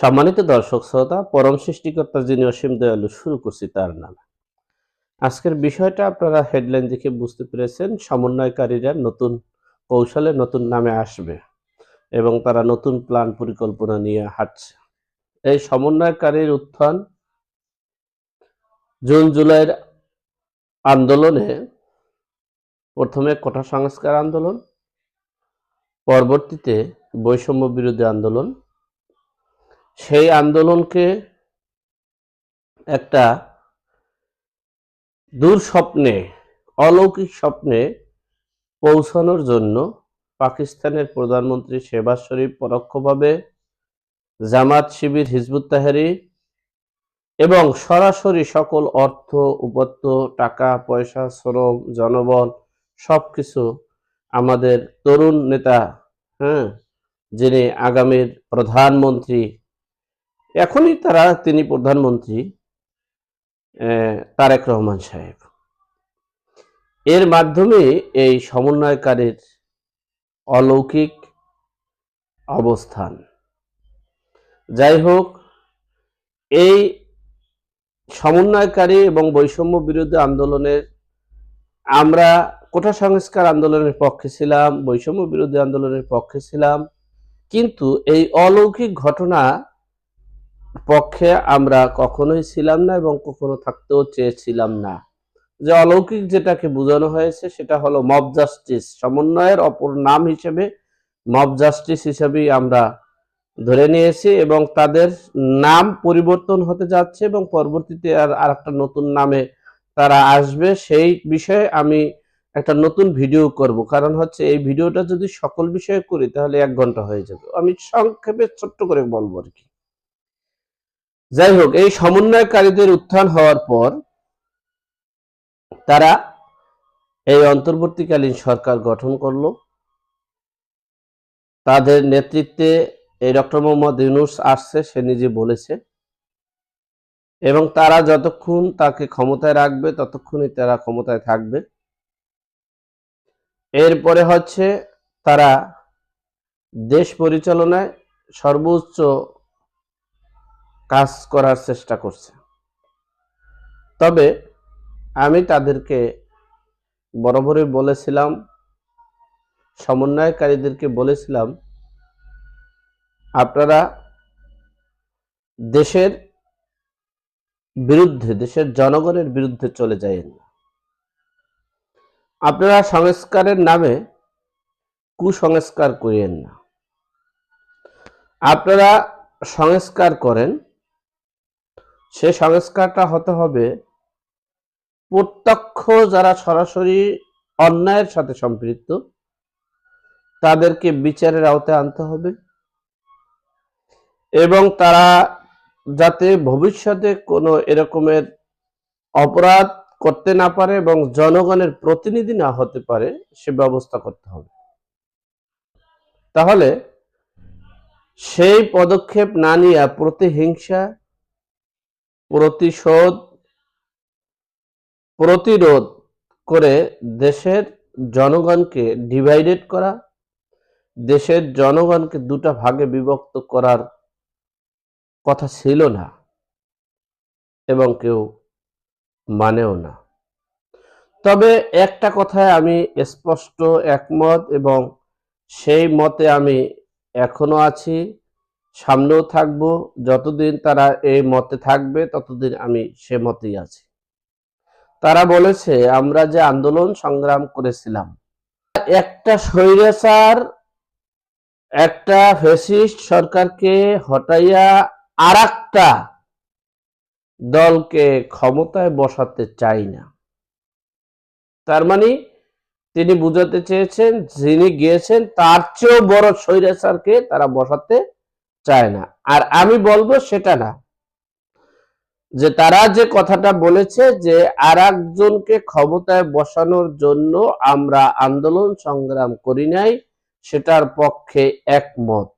সম্মানিত দর্শক শ্রোতা, পরম সৃষ্টিকর্তা যিনি অসীম দয়ালু, শুরু করছি তার নামে। আজকের বিষয়টা আপনারা হেডলাইন দেখে বুঝতে পেরেছেন, সমন্বয়কারীরা নতুন কৌশলে নতুন নামে আসবে এবং তারা নতুন প্ল্যান পরিকল্পনা নিয়ে হাঁটছে। এই সমন্বয়কারীর উত্থান জুন, জুলাইয়ের আন্দোলনে প্রথমে কোটা সংস্কার আন্দোলন, পরবর্তীতে বৈষম্য বিরোধী আন্দোলন সেই আন্দোলনকে একটা দূর স্বপ্নে, অলৌকিক স্বপ্নে পৌঁছানোর জন্য পাকিস্তানের প্রধানমন্ত্রী শেবাজ শরীফ পরোক্ষভাবে জামাত শিবির, হিজবুত তাহারি এবং সরাসরি সকল অর্থ, উপত্য, টাকা, পয়সা, শ্রম, জনবল সব কিছু আমাদের তরুণ নেতা হ্যাঁ যিনি আগামীর প্রধানমন্ত্রী এখনই তারা তিনি প্রধানমন্ত্রী তারেক রহমান সাহেব। এর মাধ্যমে এই সমন্বয়কারীর অলৌকিক অবস্থান। যাই হোক, এই সমন্বয়কারী এবং বৈষম্য বিরোধী আন্দোলনের, আমরা কোটা সংস্কার আন্দোলনের পক্ষে ছিলাম, বৈষম্য বিরোধী আন্দোলনের পক্ষে ছিলাম, কিন্তু এই অলৌকিক ঘটনা পক্ষে আমরা কখনোই ছিলাম না এবং কখনো থাকতেও চেয়েছিলাম না। যে অলৌকিক যেটাকে বোঝানো হয়েছে সেটা হলো মব জাস্টিস সমন্বয়ের অপর নাম হিসেবে মব জাস্টিস হিসেবেই আমরা ধরে নিয়েছি এবং তাদের নাম পরিবর্তন হতে যাচ্ছে এবং পরবর্তীতে আর আরেকটা নতুন নামে তারা আসবে। সেই বিষয়ে আমি একটা নতুন ভিডিও করব। কারণ হচ্ছে এই ভিডিওটা যদি সকল বিষয়ে করি তাহলে এক ঘণ্টা হয়ে যাবে। আমি সংক্ষেপে ছোট্ট করে বলব আর কি। যাই হোক এই সমন্বয়কারীদের উত্থান হওয়ার পর তারা এই অন্তর্বর্তীকালীন সরকার গঠন করল। তাদের নেতৃত্বে এই ডক্টর মোহাম্মদ ইউনুস আসছে, সে নিজে বলেছে। এবং তারা যতক্ষণ তাকে ক্ষমতায় রাখবে, ততক্ষণই তারা ক্ষমতায় থাকবে। এরপরে হচ্ছে তারা দেশ পরিচালনায় সর্বোচ্চ কাজ করার চেষ্টা করছে। তবে আমি তাদেরকে বরাবরই বলেছিলাম, সমন্বয়কারীদেরকে বলেছিলাম, আপনারা দেশের বিরুদ্ধে, দেশের জনগণের বিরুদ্ধে চলে যায়েন আপনারা সংস্কারের নামে কুসংস্কার করিয়েন না। আপনারা সংস্কার করেন সে সংস্কারটা হতে হবে প্রত্যক্ষ যারা সরাসরি অন্যায়ের সাথে সম্পৃক্ত, তাদেরকে বিচারের আওতায় আনতে হবে এবং তারা যাতে ভবিষ্যতে কোনো এরকমের অপরাধ করতে না পারে এবং জনগণের প্রতিনিধি না হতে পারে, সে ব্যবস্থা করতে হবে। তাহলে সেই পদক্ষেপ না নিয়ে প্রতিহিংসা প্রতিশোধ, প্রতিরোধ করে দেশের জনগণকে ডিভাইডেড করা, দেশের জনগণকে দুটা ভাগে বিভক্ত করার কথা ছিল না এবং কেউ মানেও না। তবে একটা কথায় আমি স্পষ্ট একমত এবং সেই মতে আমি এখনও আছি। সামনেও থাকব, যতদিন তারা এই মতে থাকবে, ততদিন আমি সে মতেই আছি। তারা বলেছে, আমরা যে আন্দোলন সংগ্রাম করেছিলাম, একটা স্বৈরাচার একটা ফেসিস্ট সরকারকে হটাইয়া আর দলকে ক্ষমতায় বসাতে চাই না। তার মানে তিনি বুঝাতে চেয়েছেন, যিনি গিয়েছেন, তার চেয়েও বড় স্বৈরাচারকে তারা বসাতে চায় না। আর আমি বলব সেটা না, যে তারা যে কথাটা বলেছে যে আর একজনকে ক্ষমতায় বসানোর জন্য আমরা আন্দোলন সংগ্রাম করি নাই, সেটার পক্ষে একমত।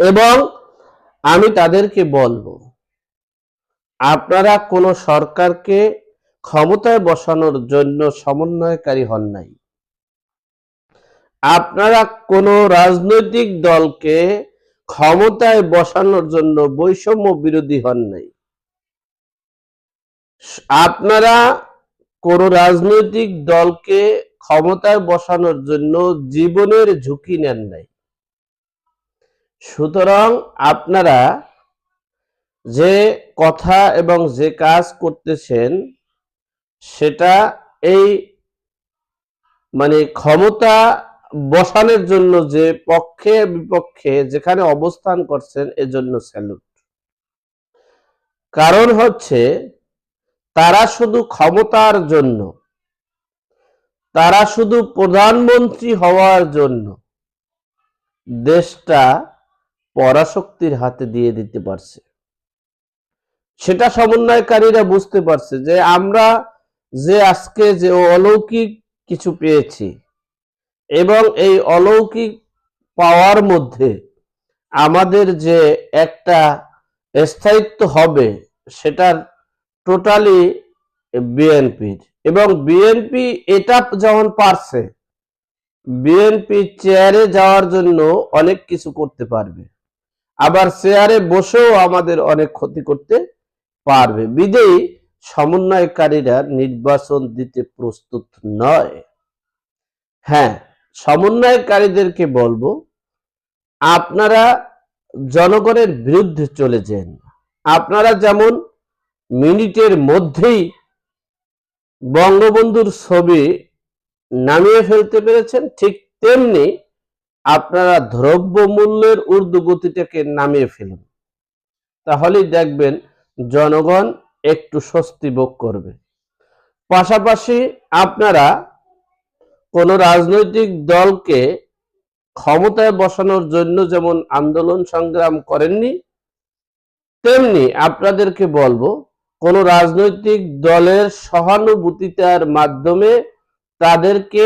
এবং আমি তাদেরকে বলব, আপনারা কোন সরকারকে ক্ষমতায় বসানোর জন্য সমন্বয়কারী হন নাই। আপনারা কোন রাজনৈতিক দলকে ক্ষমতায় বসানোর জন্য বৈষম্য বিরোধী হন নাই। আপনারা কোন রাজনৈতিক দলকে ক্ষমতায় বসানোর জন্য জীবনের ঝুঁকি নেন নাই। সুতরাং আপনারা যে কথা এবং যে কাজ করতেছেন, সেটা এই মানে ক্ষমতা বসানোর জন্য যে পক্ষে বিপক্ষে যেখানে অবস্থান করছেন এজন্য স্যালুট। কারণ হচ্ছে, তারা শুধু ক্ষমতার জন্য, তারা শুধু প্রধানমন্ত্রী হওয়ার জন্য দেশটা পরাশক্তির হাতে দিয়ে দিতে পারছে। সেটা সমন্বয়কারীরা বুঝতে পারছে যে আমরা যে আজকে যে অলৌকিক কিছু পেয়েছি এবং এই অলৌকিক পাওয়ার মধ্যে আমাদের যে একটা স্থায়িত্ব হবে, সেটার টোটালি বিএনপির এবং বিএনপি এটা যেমন পারছে বিএনপি চেয়ারে যাওয়ার জন্য অনেক কিছু করতে পারবে। আবার চেয়ারে বসেও আমাদের অনেক ক্ষতি করতে পারবে। বিদেয়ী সমন্বয়কারীরা নির্বাচন দিতে প্রস্তুত নয়। হ্যাঁ সমন্বয়কারীদেরকে বলব, আপনারা জনগণের বিরুদ্ধে চলে যান। আপনারা যেমন মিনিটের মধ্যেই বঙ্গবন্ধুর ছবি নামিয়ে ফেলতে পেরেছেন, ঠিক তেমনি আপনারা দ্রব্য মূল্যের ঊর্ধ্বগতিটাকে নামিয়ে ফেলুন। তাহলেই দেখবেন জনগণ একটু স্বস্তি ভোগ করবে। পাশাপাশি আপনারা কোন রাজনৈতিক দলকে ক্ষমতায় বসানোর জন্য যেমন আন্দোলন সংগ্রাম করেননি, তেমনি আপনাদেরকে বলব, কোন রাজনৈতিক দলের সহানুভূতিতার মাধ্যমে তাদেরকে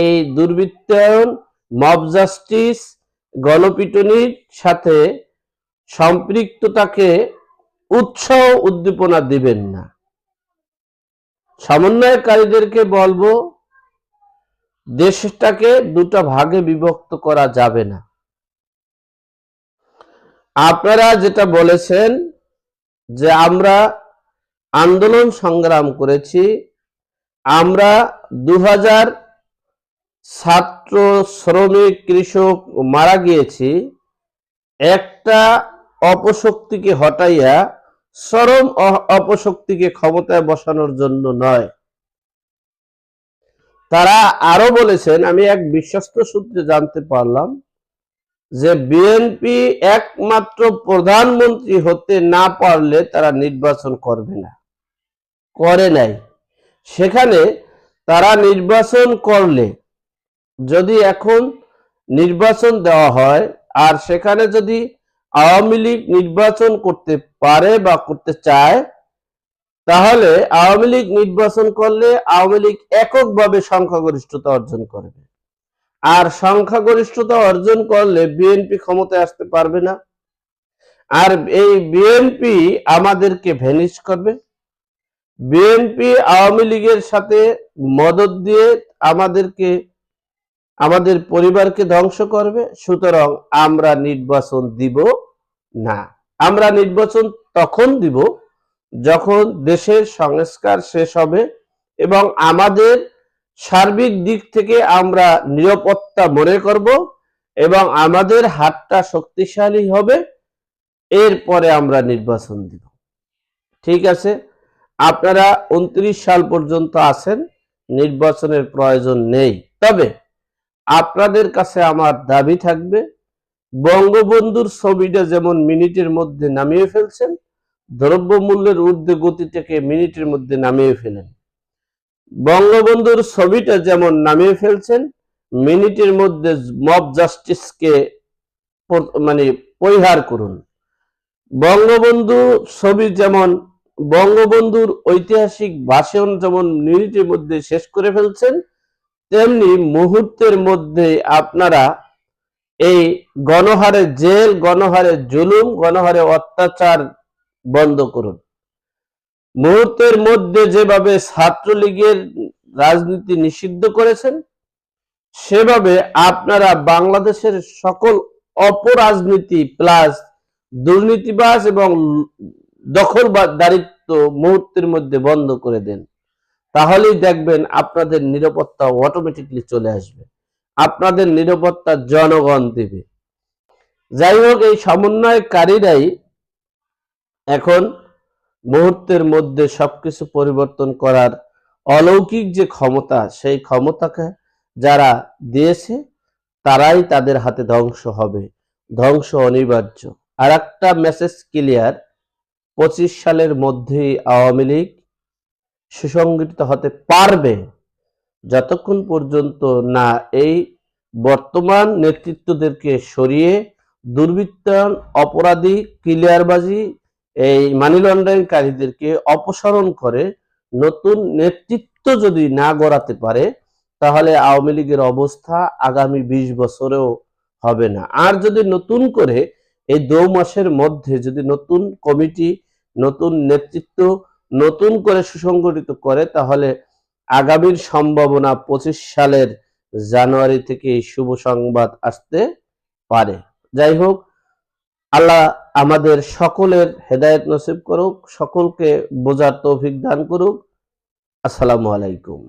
এই দুর্বৃত্তায়ন, মব জাস্টিস, গণপিটনির সাথে সম্পৃক্ততাকে উৎসাহ উদ্দীপনা দিবেন না। সমন্বয়কারীদেরকে বলব দেশটাকে দুটো ভাগে বিভক্ত করা যাবে না। আপনারা যেটা বলেছেন যে আমরা আন্দোলন সংগ্রাম করেছি, আমরা দু হাজার ছাত্র শ্রমিক কৃষক মারা গিয়েছি, একটা অপশক্তিকে হটাইয়া চরম অ- অপশক্তিকে ক্ষমতায় বসানোর জন্য নয়। তারা আরও বলেছেন, আমি এক বিশ্বস্ত সূত্রে জানতে পারলাম যে বিএনপি একমাত্র প্রধানমন্ত্রী হতে না পারলে তারা নির্বাচন করবে না, করে নাই। সেখানে তারা নির্বাচন করলে যদি এখন নির্বাচন দেওয়া হয় আর সেখানে যদি আওয়ামী লীগ নির্বাচন করতে পারে বা করতে চায় তাহলে আওয়ামী লীগ নির্বাচন করলে আওয়ামী লীগ এককভাবে সংখ্যাগরিষ্ঠতা অর্জন করবে। আর সংখ্যাগরিষ্ঠতা অর্জন করলে বিএনপি ক্ষমতায় আসতে পারবে না। আর এই বিএনপি আমাদেরকে ভ্যানিশ করবে। বিএনপি আওয়ামী লীগের সাথে মদত দিয়ে আমাদেরকে, আমাদের পরিবারকে ধ্বংস করবে। সুতরাং আমরা নির্বাচন দিব না। আমরা নির্বাচন তখন দিব যখন দেশের সংস্কার শেষ হবে এবং আমাদের সার্বিক দিক থেকে আমরা নিরাপত্তা মনে করব এবং আমাদের হাতটা শক্তিশালী হবে, এরপরে আমরা নির্বাচন দিব। ঠিক আছে? আপনারা উনত্রিশ সাল পর্যন্ত আছেন, নির্বাচনের প্রয়োজন নেই। তবে আপনাদের কাছে আমার দাবি থাকবে, বঙ্গবন্ধুর ছবিটা যেমন মিনিটের মধ্যে নামিয়ে ফেলছেন দ্রব্যমূল্যের ঊর্ধ্বে গতিটাকে মিনিটের মধ্যে নামিয়ে ফেলেন। বঙ্গবন্ধুর ছবিটা যেমন নামিয়ে ফেলছেন, মিনিটের মধ্যে মব জাস্টিসকে মানে পরিহার করুন। বঙ্গবন্ধু ছবি যেমন, বঙ্গবন্ধুর ঐতিহাসিক ভাষণ যেমন মিনিটের মধ্যে শেষ করে ফেলছেন, তেমনি মুহূর্তের মধ্যে আপনারা এই গণহারে জেল, গণহারে জুলুম, গণহারে অত্যাচার বন্ধ করুন। মুহূর্তের মধ্যে যেভাবে ছাত্রলীগের রাজনীতি নিষিদ্ধ করেছেন, সেভাবে আপনারা বাংলাদেশের সকল অপরাজনীতি প্লাস দুর্নীতিবাস এবং দখলদারিত্ব মুহূর্তের মধ্যে বন্ধ করে দেন, তাহলেই দেখবেন আপনাদের নিরাপত্তা অটোমেটিকলি চলে আসবে। আপনাদের নিরাপত্তা জনগণ দেবে। যাই হোক, এই সমন্বয়কারীরাই এখন মুহূর্তের মধ্যে সবকিছু পরিবর্তন করার অলৌকিক যে ক্ষমতা, সেই ক্ষমতাকে যারা দিয়েছে, তারাই তাদের হাতে ধ্বংস হবে। ধ্বংস অনিবার্য। আর একটা মেসেজ ক্লিয়ার পঁচিশ সালের মধ্যেই আওয়ামী লীগ সুসংগঠিত হতে পারবে যতক্ষণ পর্যন্ত না এই বর্তমান নেতৃত্বদেরকে সরিয়ে দুর্বৃত্তায়ন, অপরাধী, ক্লিয়ারবাজি এই মানি লন্ডারিংকারীদেরকে অপসারণ করে নতুন নেতৃত্ব যদি না গড়াতে পারে, তাহলে আওয়ামী লীগের অবস্থা আগামী বিশ বছরেও হবে না। আর যদি নতুন করে এই দু মাসের মধ্যে যদি নতুন কমিটি, নতুন নেতৃত্ব, নতুন করে সুসংগঠিত করে, তাহলে আগামীর সম্ভাবনা পঁচিশ সালের জানুয়ারি থেকে শুভ সংবাদ আসতে পারে। যাই হোক, আল্লাহ আমাদের সকলের হেদায়ত নসিব করুক সকলকে বোঝার তৌফিক দান করুক। আসসালামু আলাইকুম।